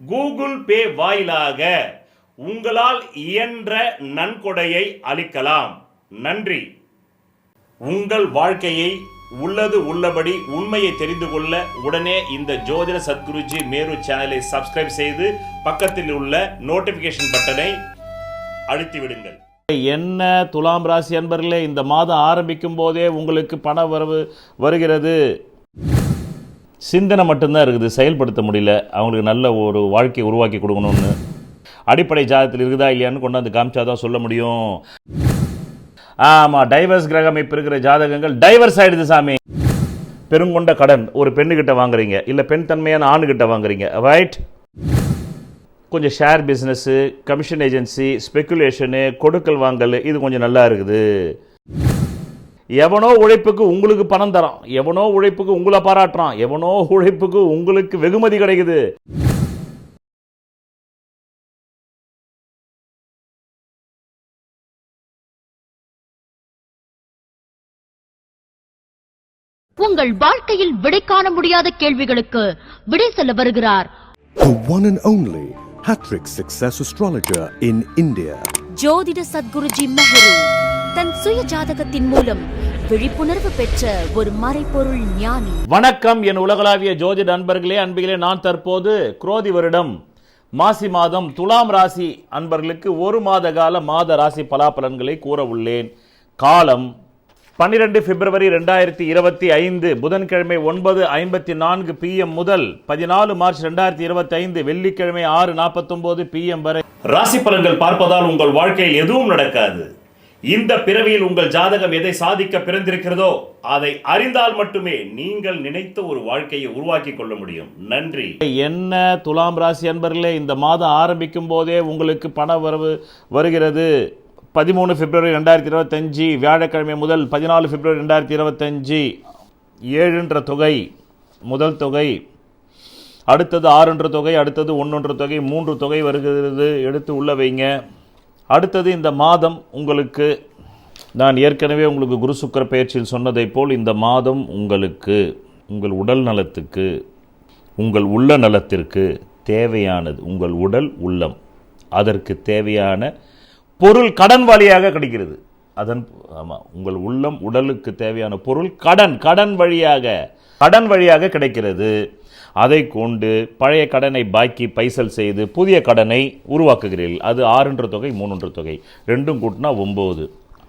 Google Pay வாயிலாக உங்களால் இயன்ற நன்கொடையை அளிக்கலாம். நன்றி. உங்கள் வாழ்க்கையை உள்ளது உள்ளபடி உண்மையை தெரிந்து கொள்ள உடனே இந்த ஜோதிட சத்குருஜி மேரு சேனலை சப்ஸ்கிரைப் செய்து பக்கத்தில் உள்ள நோட்டிபிகேஷன் பட்டனை அழுத்தி விடுங்கள் என்ன துலாம் ராசி அன்பர்களே இந்த மாதம் ஆரம்பிக்கும் போதே உங்களுக்கு பண வரவு வருகிறது. சிந்தனை மட்டும்தான் இருக்குது செயல்படுத்த முடியல. அவங்களுக்கு நல்ல ஒரு வாழ்க்கையை உருவாக்கி கொடுக்கணும்னு. அடிப்படை ஜாதகத்தில் இருக்குதா இல்லையான்னு கொண்டாந்து காமிச்சாதான் சொல்ல முடியும். ஆமாம் டைவர்ஸ் கிரக அமைப்பு இருக்கிற ஜாதகங்கள் டைவர்ஸ் ஆயிடுது சாமி. பெருங்கொண்ட கடன் ஒரு பெண்ணுக்கிட்ட வாங்குறீங்க. இல்லை பெண் தன்மையான ஆணுகிட்ட வாங்குறீங்க. ரைட் கொஞ்சம் share business commission agency speculation கொடுக்கல் வாங்கல் இது கொஞ்சம் நல்லா இருக்குது. எவனோ உழைப்புக்கு உங்களுக்கு பணம் தரான் எவனோ உழைப்புக்கு உங்களை பாராட்டுறான் எவனோ உழைப்புக்கு உங்களுக்கு வெகுமதி கிடைக்குது. உங்கள் வாழ்க்கையில் விடை காண முடியாத கேள்விகளுக்கு விடை சொல்ல வருகிறார். The one and only Hattrick Success Astrologer in India. ஜோதிட சத்குருஜி மெஹரு. தன் சுய ஜாதகத்தின் மூலம் விழிப்புணர்வு பெற்ற ஒரு மறைப்பொருள் ஞானி. வணக்கம் என் உலகளாவிய ஜோதி அன்பர்களே அன்பிகளே நான் தற்போது குரோதி வருடம். மாசி மாதம் துலாம் ராசி அன்பர்களுக்கு ஒரு மாத கால மாத ராசி பலாபலன்களை கூற உள்ளேன். காலம் பன்னிரெண்டு பிப்ரவரி ரெண்டாயிரத்தி இருபத்தி ஐந்து புதன்கிழமை ஒன்பது ஐம்பத்தி நான்கு பிஎம் முதல் பதினாலு மார்ச் ரெண்டாயிரத்தி இருபத்தி ஐந்து வெள்ளிக்கிழமை ஆறு நாற்பத்தொன்பது பிஎம் வரை. ராசி பலன்கள் பார்ப்பதால் உங்கள் வாழ்க்கையில் எதுவும் நடக்காது. இந்த பிறவியில் உங்கள் ஜாதகம் எதை சாதிக்க பிறந்திருக்கிறதோ அதை அறிந்தால் மட்டுமே நீங்கள் நினைத்த ஒரு வாழ்க்கையை உருவாக்கி கொள்ள முடியும். நன்றி. என்ன துலாம் ராசி அன்பர்களே இந்த மாதம் ஆரம்பிக்கும் போதே உங்களுக்கு பண வரவு வருகிறது. பதிமூணு பிப்ரவரி ரெண்டாயிரத்தி இருபத்தஞ்சி வியாழக்கிழமை முதல் பதினாலு பிப்ரவரி ரெண்டாயிரத்தி இருபத்தஞ்சி ஏழுன்ற தொகை முதல் தொகை அடுத்தது ஆறுன்ற தொகை அடுத்தது ஒன்றுன்ற தொகை மூன்று தொகை வருகிறது. எடுத்து உள்ள வைங்க. அடுத்தது இந்த மாதம் உங்களுக்கு நான் ஏற்கனவே உங்களுக்கு குரு சுக்கர பயிற்சியில் சொன்னதைப் போல் இந்த மாதம் உங்களுக்கு உங்கள் உடல் நலத்துக்கு உங்கள் உள்ள நலத்திற்கு தேவையானது உங்கள் உடல் உள்ளம் அதற்கு தேவையான பொருள் கடன் வழியாக கிடைக்கிறது. அதன் ஆமாம் உங்கள் உள்ளம் உடலுக்கு தேவையான பொருள் கடன் கடன் வழியாக கடன் வழியாக கிடைக்கிறது. அதை கொண்டு பழைய கடனை பாக்கி பைசல் செய்து புதிய கடனை உருவாக்குகிறீர்கள். அது ஆறுன்ற தொகை மூணுன்ற தொகை. ரெண்டும் கூட்டினா ஒம்பது.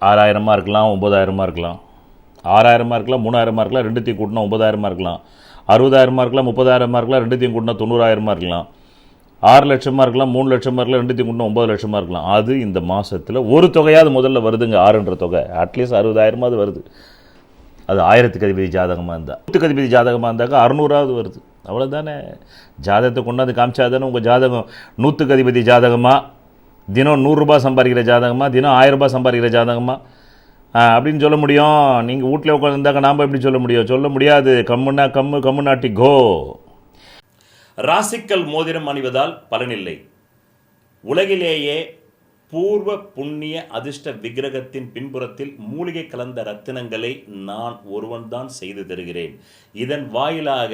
ஆறாயிரமாக இருக்கலாம் ஒம்பதாயிரமாக இருக்கலாம். ஆறாயிரமாக இருக்கலாம் மூணாயிரமாக இருக்கலாம் ரெண்டுத்தையும் கூட்டினா ஒம்பதாயிரமாக இருக்கலாம். அறுபதாயிரமாக இருக்கலாம் முப்பதாயிரமாக இருக்கலாம் ரெண்டுத்தையும் கூட்டினா தொண்ணூறாயிரமாக இருக்கலாம். ஆறு லட்சமாக இருக்கலாம் மூணு லட்சமாக இருக்கலாம் ரெண்டுத்தையும் கூட்டினா ஒம்பது லட்சமாக இருக்கலாம். அது இந்த மாதத்தில் ஒரு தொகையாவது முதல்ல வருதுங்க ஆறுன்ற தொகை. அட்லீஸ்ட் அறுபதாயிரமாவது வருது. அது ஆயிரத்துக்கு அதிபதி ஜாதகமாக இருந்தால் நூற்றுக்கு அதிபதி ஜாதகமாக இருந்தாக்கா அறுநூறாவது வருது. அவ்வளோதானே ஜாதகத்தை கொண்டாந்து காமிச்சாதானே உங்கள் ஜாதகம்? நூற்றுக்கு அதிபதி ஜாதகமாக தினம் நூறுரூபா சம்பாதிக்கிற ஜாதகமாக தினம் ஆயிரரூபா சம்பாதிக்கிற ஜாதகமாக அப்படின்னு சொல்ல முடியும். நீங்கள் வீட்டில் உட்காந்துருந்தாக்க நாம் எப்படி சொல்ல முடியும்? சொல்ல முடியாது. கம்முன்னா கம்மு கம்முநாட்டி கோ. ராசிக்கல் மோதிரம் அணிவதால் பலனில்லை. உலகிலேயே பூர்வ புண்ணிய அதிர்ஷ்ட விக்கிரகத்தின் பின்புறத்தில் மூலிகை கலந்த ரத்தினங்களை நான் ஒருவன்தான் செய்து தருகிறேன். இதன் வாயிலாக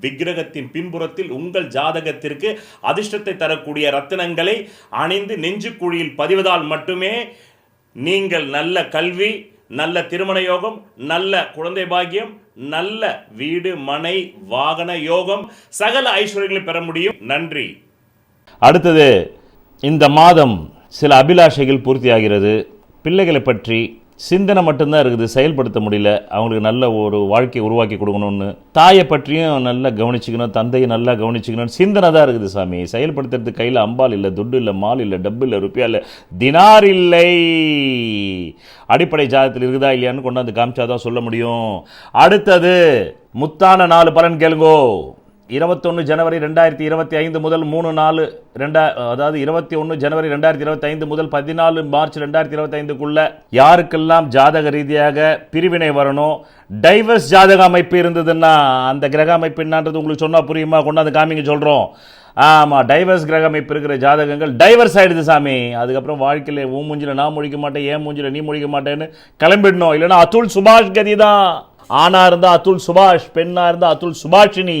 விக்கிரகத்தின் பின்புறத்தில் உங்கள் ஜாதகத்திற்கு அதிர்ஷ்டத்தை தரக்கூடிய ரத்தினங்களை அணிந்து நெஞ்சுக்குழியில் பதிவதால் மட்டுமே நீங்கள் நல்ல கல்வி நல்ல திருமண யோகம் நல்ல குழந்தை பாக்கியம் நல்ல வீடு மனை வாகன யோகம் சகல ஐஸ்வர்யங்களை பெற முடியும். நன்றி. அடுத்தது இந்த மாதம் சில அபிலாஷைகள் பூர்த்தியாகிறது. பிள்ளைகளை பற்றி சிந்தனை மட்டும்தான் இருக்குது செயல்படுத்த முடியல. அவங்களுக்கு நல்ல ஒரு வாழ்க்கையை உருவாக்கி கொடுக்கணும்னு. தாயை பற்றியும் நல்லா கவனிச்சுக்கணும் தந்தையை நல்லா கவனிச்சுக்கணும் சிந்தனை தான் இருக்குது சாமி. செயல்படுத்துறது கையில் அம்பால் இல்லை துட்டு இல்லை மால் இல்லை டப்பு இல்லை ருப்பியா இல்லை தினார் இல்லை. அடிப்படை ஜாதகத்தில் இருக்குதா இல்லையான்னு கொண்டாந்து காமிச்சாதான் சொல்ல முடியும். அடுத்தது முத்தான நாலு பலன் கேளுங்கோ. இருபத்தொன்று ஜனவரி ரெண்டாயிரத்தி இருபத்தி ஐந்து முதல் மூணு நாலு ரெண்டா அதாவது இருபத்தி ஒன்று ஜனவரி ரெண்டாயிரத்தி இருபத்தி ஐந்து முதல் பதினாலு மார்ச் ரெண்டாயிரத்தி இருபத்தி ஐந்துக்குள்ள யாருக்கெல்லாம் ஜாதக ரீதியாக பிரிவினை வரணும்? டைவர்ஸ் ஜாதக அமைப்பு இருந்ததுன்னா அந்த கிரக அமைப்பு என்னன்றது உங்களுக்கு சொன்னால் புரியுமா? கொண்டாந்து காமிங்க சொல்கிறோம் ஆமாம் டைவர்ஸ் கிரக அமைப்பு இருக்கிற ஜாதகங்கள் டைவர்ஸ் ஆகிடுது சாமி. அதுக்கப்புறம் வாழ்க்கையில் உன் மூஞ்சில நான் முடிக்க மாட்டேன் ஏன் மூஞ்சில நீ முடிக்க மாட்டேன்னு கிளம்பிடணும். இல்லைன்னா அத்துல் சுபாஷ் கதி தான் ஆணாக இருந்தால் அத்துல் சுபாஷ் பெண்ணாக இருந்தால் அத்துல் சுபாஷினி.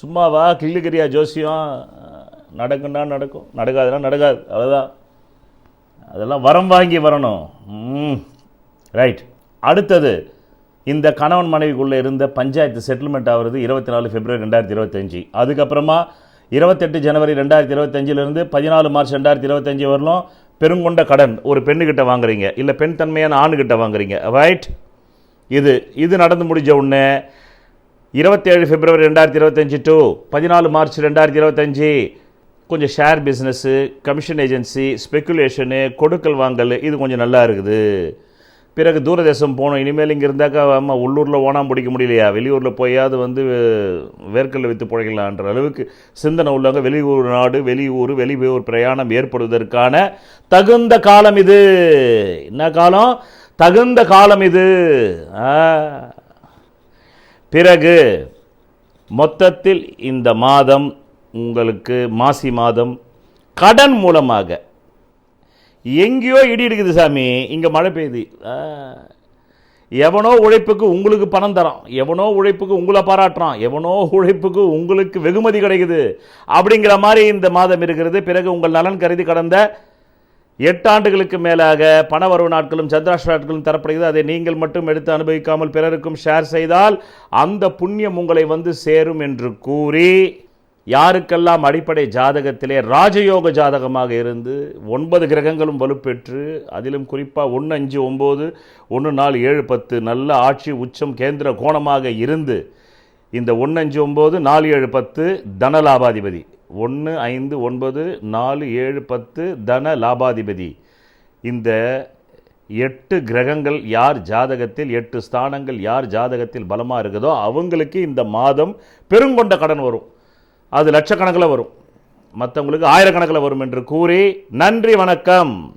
சும்மாவா? கிள்ளுக்கிறியா ஜோசியம் நடக்குன்னா நடக்கும் நடக்காதுன்னா நடக்காது. அவ்வளோதான் அதெல்லாம் வரம் வாங்கி வரணும். ரைட் அடுத்தது இந்த கணவன் மனைவிக்குள்ளே இருந்த பஞ்சாயத்து செட்டில்மெண்ட் ஆகிறது இருபத்தி நாலு பிப்ரவரி ரெண்டாயிரத்தி இருபத்தஞ்சி. அதுக்கப்புறமா இருபத்தெட்டு ஜனவரி ரெண்டாயிரத்தி இருபத்தஞ்சிலிருந்து பதினாலு மார்ச் ரெண்டாயிரத்தி இருபத்தஞ்சி வரலும் பெருங்கொண்ட கடன் ஒரு பெண்ணுக்கிட்ட வாங்குறீங்க. இல்லை பெண் தன்மையான ஆணுக்கிட்ட வாங்குறீங்க. ரைட் இது இது நடந்து முடிஞ்ச உடனே இருபத்தேழு பிப்ரவரி ரெண்டாயிரத்தி இருபத்தஞ்சி டு பதினாலு மார்ச் ரெண்டாயிரத்தி இருபத்தஞ்சி. கொஞ்சம் share business commission agency speculation கொடுக்கல் வாங்கல் இது கொஞ்சம் நல்லா இருக்குது. பிறகு தூரதேசம் போகணும் இனிமேல் இங்கே இருந்தாக்கா நம்ம உள்ளூரில் ஓனாம் பிடிக்க முடியலையா? வெளியூரில் போயாவது வந்து வேர்க்கல்ல விற்று பிழைக்கலான்ற அளவுக்கு சிந்தனை உள்ளவங்க வெளியூர் நாடு வெளியூர் வெளியூர் பிரயாணம் ஏற்படுவதற்கான தகுந்த காலம் இது. என்ன காலம்? தகுந்த காலம் இது. ஆ. பிறகு மொத்தத்தில் இந்த மாதம் உங்களுக்கு மாசி மாதம் கடன் மூலமாக. எங்கேயோ இடி இருக்குது சாமி இங்கே மழை பெய்யுது. ஆ. எவனோ உழைப்புக்கு உங்களுக்கு பணம் தரான் எவனோ உழைப்புக்கு உங்களை பாராட்டுறான் எவனோ உழைப்புக்கு உங்களுக்கு வெகுமதி கிடைக்குது. அப்படிங்கிற மாதிரி இந்த மாதம் இருக்கிறது. பிறகு உங்கள் நலன் கருதி கடந்த எட்டாண்டுகளுக்கு மேலாக பணவரவு நாட்களும் சந்திராஷ்ட நாட்களும் தரப்படுகிறது. அதை நீங்கள் மட்டும் எடுத்து அனுபவிக்காமல் பிறருக்கும் ஷேர் செய்தால் அந்த புண்ணியம் உங்களை வந்து சேரும் என்று கூறி யாருக்கெல்லாம் அடிப்படை ஜாதகத்திலே ராஜயோக ஜாதகமாக இருந்து ஒன்பது கிரகங்களும் வலுப்பெற்று அதிலும் குறிப்பாக ஒன்று அஞ்சு ஒம்பது ஒன்று நாலு ஏழு பத்து நல்ல ஆட்சி உச்சம் கேந்திர கோணமாக இருந்து இந்த ஒன்று அஞ்சு ஒம்பது நாலு ஏழு பத்து தன லாபாதிபதி ஒன்று ஐந்து ஒன்பது நாலு ஏழு பத்து தன லாபாதிபதி. இந்த எட்டு கிரகங்கள் யார் ஜாதகத்தில் எட்டு ஸ்தானங்கள் யார் ஜாதகத்தில் பலமாக இருக்குதோ அவங்களுக்கு இந்த மாதம் பெருங்கொண்ட கடன் வரும். அது லட்சக்கணக்கில் வரும். மற்றவங்களுக்கு ஆயிரக்கணக்கில் வரும் என்று கூறி நன்றி வணக்கம்.